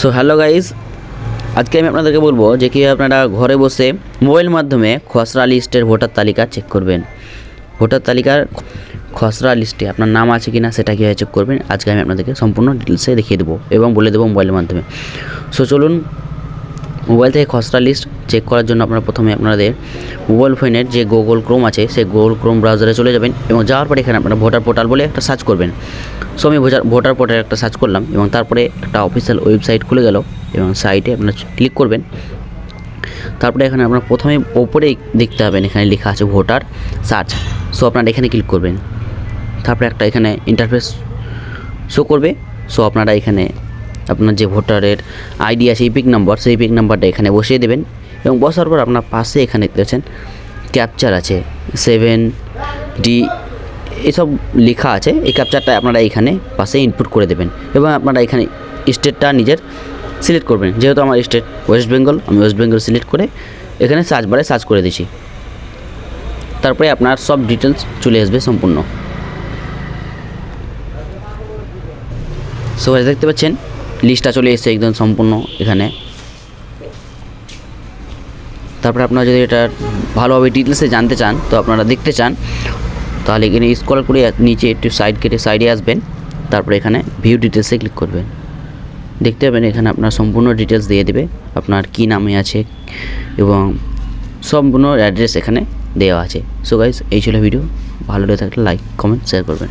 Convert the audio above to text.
So hello guys আজকে আমি আপনাদেরকে বলব যে কীভাবে আপনারা ঘরে বসে মোবাইল মাধ্যমে খসড়া লিস্টের ভোটার তালিকা চেক করবেন। ভোটার তালিকার খসড়া লিস্টে আপনার নাম আছে কি না সেটা কীভাবে চেক করবেন, আজকে আমি আপনাদেরকে সম্পূর্ণ ডিটেলসে দেখিয়ে দেবো এবং বলে দেবো মোবাইলের মাধ্যমে। সো চলুন, মোবাইল থেকে খসড়া লিস্ট চেক করার জন্য আপনারা প্রথমে আপনাদের মোবাইল ফোনের যে গুগল ক্রোম আছে, সেই গুগল ক্রোম ব্রাউজারে চলে যাবেন এবং যাওয়ার পরে এখানে আপনারা ভোটার পোর্টাল বলে একটা সার্চ করবেন। সো আমি ভোটার ভোটার পোর্টাল একটা সার্চ করলাম এবং তারপরে একটা অফিসিয়াল ওয়েবসাইট খুলে গেল এবং সাইটে আপনারা ক্লিক করবেন। তারপরে এখানে আপনার প্রথমে ওপরেই দেখতে পাবেন এখানে লেখা আছে ভোটার সার্চ সো আপনারা এখানে ক্লিক করবেন। তারপরে একটা এখানে ইন্টারফেস শো করবে। সো আপনারা এখানে আপনার যে ভোটারের আইডি আছে ইপিক নাম্বার সেই ইপিক নাম্বারটা এখানে বসিয়ে দেবেন এবং বসার পর আপনার পাশে এখানে দেখতে পাচ্ছেন ক্যাপচার আছে। সেভেন ডি এসব লেখা আছে, এই ক্যাপচারটা আপনারা এখানে পাশে ইনপুট করে দেবেন এবং আপনারা এখানে স্টেটটা নিজের সিলেক্ট করবেন। যেহেতু আমার স্টেট ওয়েস্ট বেঙ্গল আমি ওয়েস্ট বেঙ্গল সিলেক্ট করে এখানে সার্চ বারে সার্চ করে দিচ্ছি তারপরে আপনার সব ডিটেলস চলে আসবে সম্পূর্ণ। সো দেখতে পাচ্ছেন? লিস্টটা চলে এসেছে একদম সম্পূর্ণ এখানে। তারপরে আপনারা যদি এটা ভালোভাবে ডিটেলসে জানতে চান, তো আপনারা দেখতে চান। তাহলে এখানে স্ক্রল করে নিচে একটু সাইড কেটে সাইডে আসবেন, তারপরে এখানে ভিউ ডিটেলসে ক্লিক করবেন। দেখতে পাবেন এখানে আপনার সম্পূর্ণ ডিটেলস দিয়ে দেবে, আপনার কী নামে আছে এবং সম্পূর্ণ অ্যাড্রেস এখানে দেওয়া আছে। সো গাইজ এই ছিল ভিডিও ভালো লেগে থাকলে লাইক কমেন্ট শেয়ার করবেন।